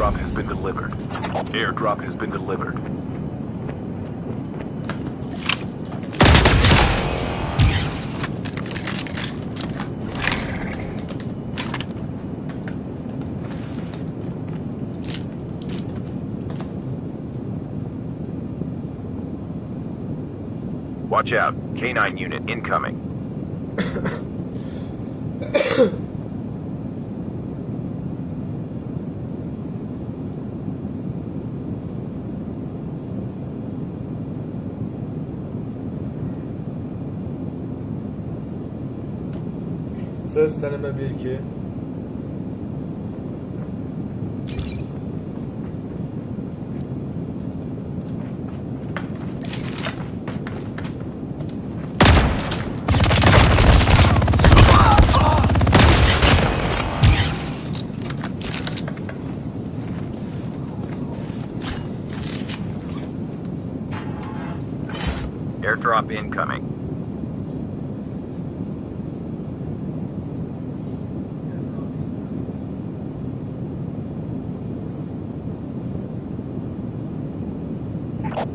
Airdrop has been delivered. Airdrop has been delivered. Watch out. K9 unit incoming. Ses deneme 1 2. Airdrop incoming.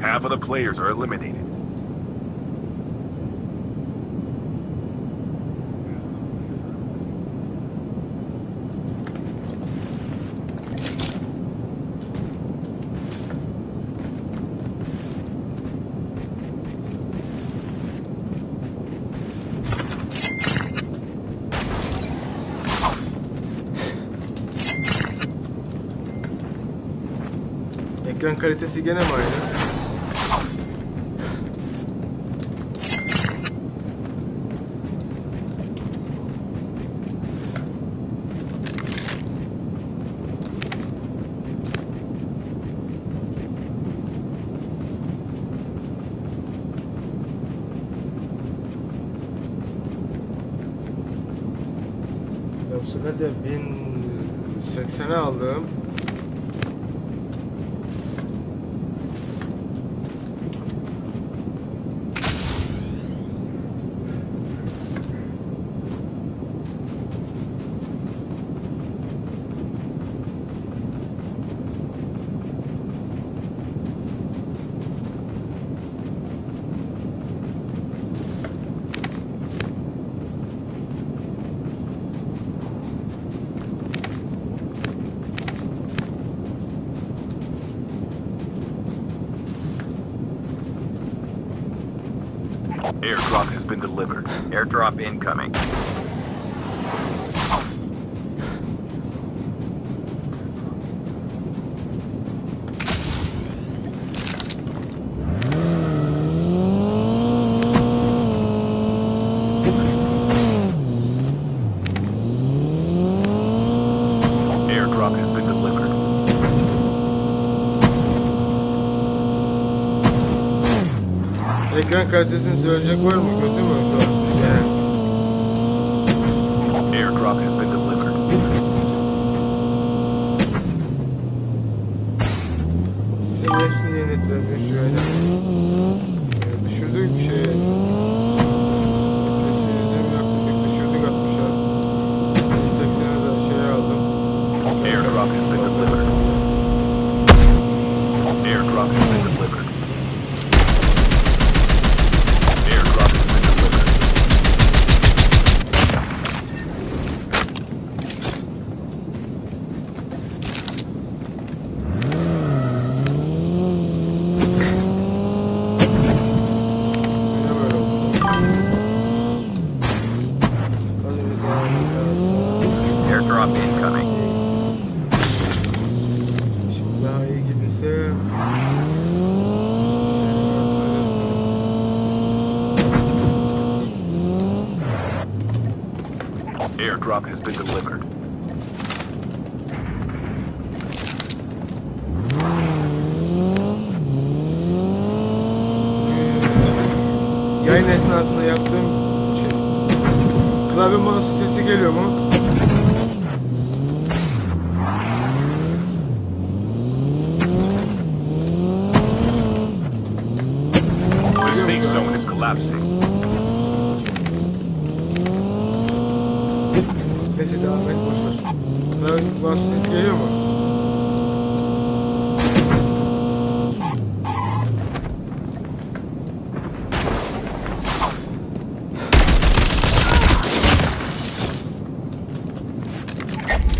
Half of the players are eliminated. Ekran kalitesi gene mi aynı? Ya bu sefer de 1080'e aldım. Been delivered. Airdrop incoming. Ekran kalitesini söyleyecek var mı? Kötü mü şu an? Yani. Airdrop has been delivered. Sinir yönet vermiş şöyle. Ee, Düşürdük bir şey. Nefesini yüzümü yaptık. Düşürdük 60'a. 80'e de şey aldım. Airdrop has been delivered. Airdrop has been delivered. Airdrop has been delivered. Niye böyle oldu? Hadi bir daha, bir daha. Airdrop incoming. Şimdi daha iyi gibiyse... Airdrop has been delivered. Yayın esnasında yaptığım şey... Klavye mouse sesi geliyor mu? Safe zone is collapsing. Bunların baş geliyor mu?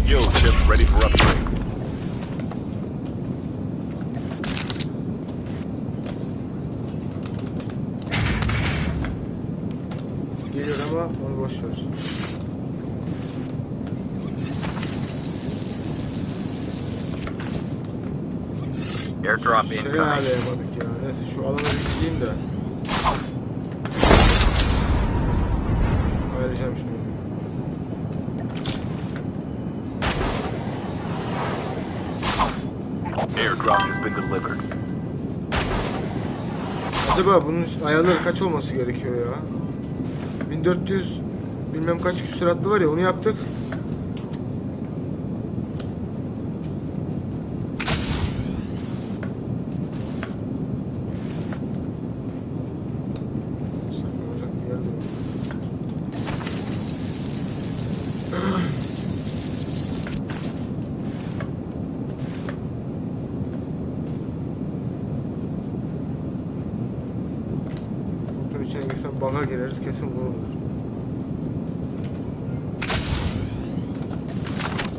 Yo, chip ready for upgrade. Geliyor ama onu boş ver. Airdrop Şey incoming. ayarlayamadık ya. Neyse şu alana bir gideyim de. Ayarlayacağım şimdi. Airdrop has been delivered. Acaba bunun ayarları kaç olması gerekiyor ya? 1400 bilmem kaç küsuratlı var ya onu yaptık. Saklanacak bir yer de yok. İçine girsem baga gireriz kesin vururlar.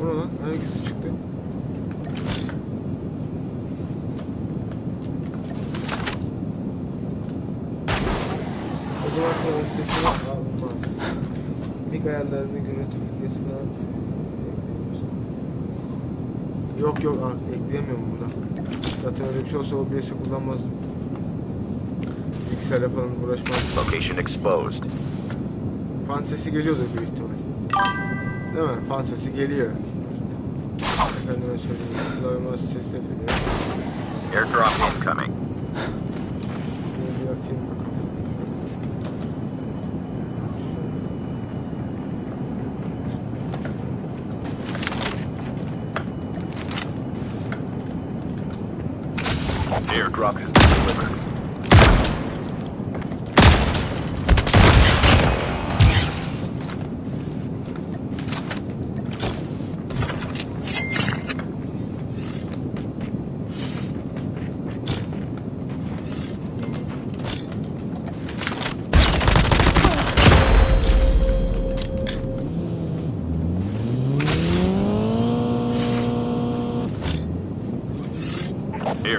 Ne lan? İzi çıktı. O zaman sonra sesini almaz. Mik ayarlarını gürültü filtresi falan Yok yok ekleyemiyorum burada. Zaten öyle bir şey olsa OBS'i kullanmazdım. Bilgisayarla falan. Location exposed. Fan sesi geliyordur büyük ihtimal. Değil mi? Fan sesi geliyor. Efendime söyleyeyim. Klavye de geliyor. Airdrop incoming. Şöyle atayım bakalım. Airdrop has been delivered.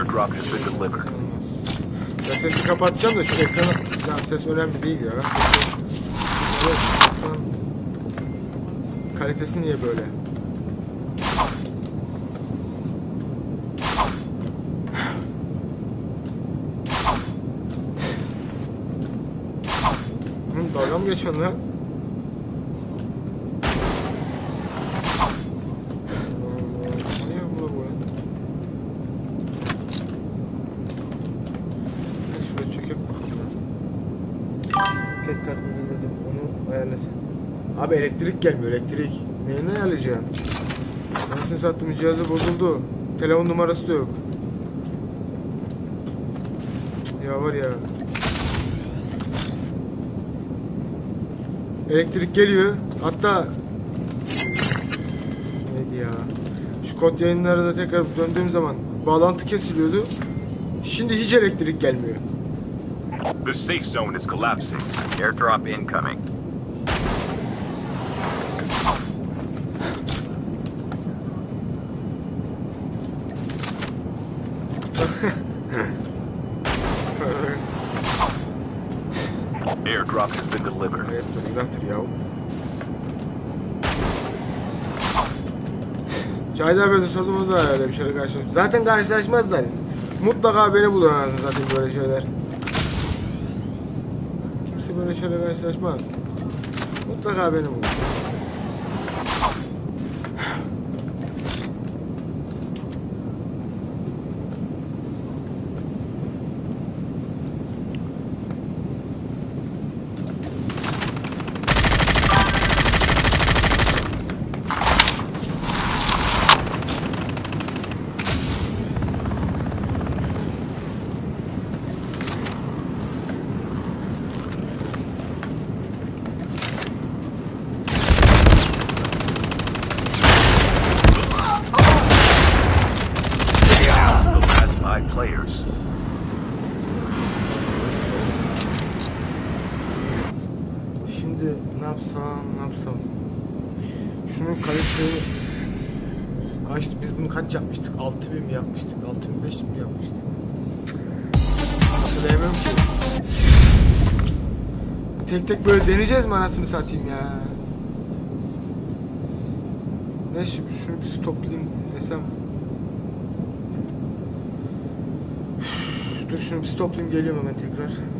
Airdrop has been delivered. Ya sesi kapatacağım da şu ekranı... Ya ses önemli değil ya. Ekran... Kalitesi niye böyle? Dalga mı geçiyorsun lan? Manyak mı lan bu ya? Bir Şuraya çekip bakalım. Ket kat mı dedim onu ayarlasın. Abi elektrik gelmiyor elektrik. Neyini ayarlayacağım? Anasını sattım cihazı bozuldu. Telefon numarası da yok. Ya var ya. Elektrik geliyor. Hatta neydi ya? Şu kod yayınlarına tekrar döndüğüm zaman bağlantı kesiliyordu. Şimdi hiç elektrik gelmiyor. The safe zone is collapsing. Airdrop incoming. Evet, bıraktır ya. Abiye de sordum da öyle bir şeyle karşılaşmış. Zaten karşılaşmazlar. Mutlaka beni bulur anasını zaten böyle şeyler. Kimse böyle şeyle karşılaşmaz. Mutlaka beni bulur. Players. Şimdi ne yapsam ne yapsam. Şunun kalitesini Kaçtı? Biz bunu kaç yapmıştık? 6000 mi yapmıştık? 6500 mi yapmıştık? Hatırlayamıyorum ki. Tek tek böyle deneyeceğiz mi anasını satayım ya? Ne şu, şunu bir stoplayayım desem. Dur bir stoplayayım geliyorum hemen tekrar.